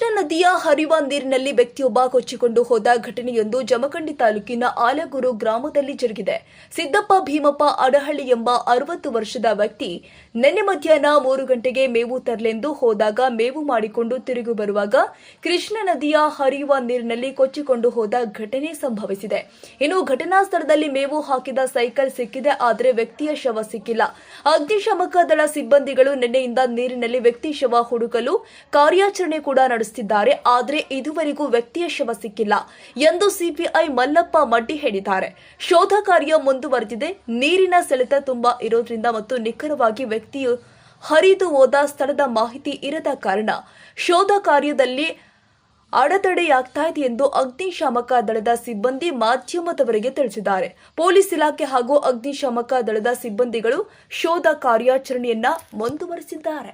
ನದಿಯ ಹರಿಯುವ ನೀರಿನಲ್ಲಿ ವ್ಯಕ್ತಿಯೊಬ್ಬ ಕೊಚ್ಚಿಕೊಂಡು ಹೋದ ಘಟನೆಯೊಂದು ಜಮಖಂಡಿ ತಾಲೂಕಿನ ಆಲಗೂರು ಗ್ರಾಮದಲ್ಲಿ ಜರುಗಿದೆ. ಸಿದ್ದಪ್ಪ ಭೀಮಪ್ಪ ಅಡಹಳ್ಳಿ ಎಂಬ ಅರವತ್ತು ವರ್ಷದ ವ್ಯಕ್ತಿ ನಿನ್ನೆ ಮಧ್ಯಾಹ್ನ ಮೂರು ಗಂಟೆಗೆ ಮೇವು ತರಲೆಂದು ಹೋದಾಗ ಮೇವು ಮಾಡಿಕೊಂಡು ತಿರುಗಿ ಬರುವಾಗ ಕೃಷ್ಣ ನದಿಯ ಹರಿಯುವ ನೀರಿನಲ್ಲಿ ಕೊಚ್ಚಿಕೊಂಡು ಹೋದ ಘಟನೆ ಸಂಭವಿಸಿದೆ. ಇನ್ನು ಘಟನಾ ಸ್ಥಳದಲ್ಲಿ ಮೇವು ಹಾಕಿದ ಸೈಕಲ್ ಸಿಕ್ಕಿದೆ, ಆದರೆ ವ್ಯಕ್ತಿಯ ಶವ ಸಿಕ್ಕಿಲ್ಲ. ಅಗ್ನಿಶಾಮಕ ದಳ ಸಿಬ್ಬಂದಿಗಳು ನಿನ್ನೆಯಿಂದ ನೀರಿನಲ್ಲಿ ವ್ಯಕ್ತಿ ಶವ ಹುಡುಕಲು ಕಾರ್ಯಾಚರಣೆ ಕೂಡ ನಡೆಸುತ್ತಿದ್ದಾರೆ. ಆದರೆ ಇದುವರೆಗೂ ವ್ಯಕ್ತಿಯ ಶವ ಸಿಕ್ಕಿಲ್ಲ ಎಂದು ಸಿಪಿಐ ಮಲ್ಲಪ್ಪ ಮಡ್ಡಿ ಹೇಳಿದ್ದಾರೆ. ಶೋಧ ಕಾರ್ಯ ಮುಂದುವರೆದಿದೆ. ನೀರಿನ ಸೆಳೆತ ತುಂಬಾ ಇರೋದ್ರಿಂದ ಮತ್ತು ನಿಖರವಾಗಿ ವ್ಯಕ್ತಿಯು ಹರಿದು ಹೋದ ಸ್ಥಳದ ಮಾಹಿತಿ ಇರದ ಕಾರಣ ಶೋಧ ಕಾರ್ಯದಲ್ಲಿ ಅಡೆತಡೆಯಾಗ್ತಾ ಇದೆ ಎಂದು ಅಗ್ನಿಶಾಮಕ ದಳದ ಸಿಬ್ಬಂದಿ ಮಾಧ್ಯಮದವರಿಗೆ ತಿಳಿಸಿದ್ದಾರೆ. ಪೊಲೀಸ್ ಇಲಾಖೆ ಹಾಗೂ ಅಗ್ನಿಶಾಮಕ ದಳದ ಸಿಬ್ಬಂದಿಗಳು ಶೋಧ ಕಾರ್ಯಾಚರಣೆಯನ್ನ ಮುಂದುವರೆಸಿದ್ದಾರೆ.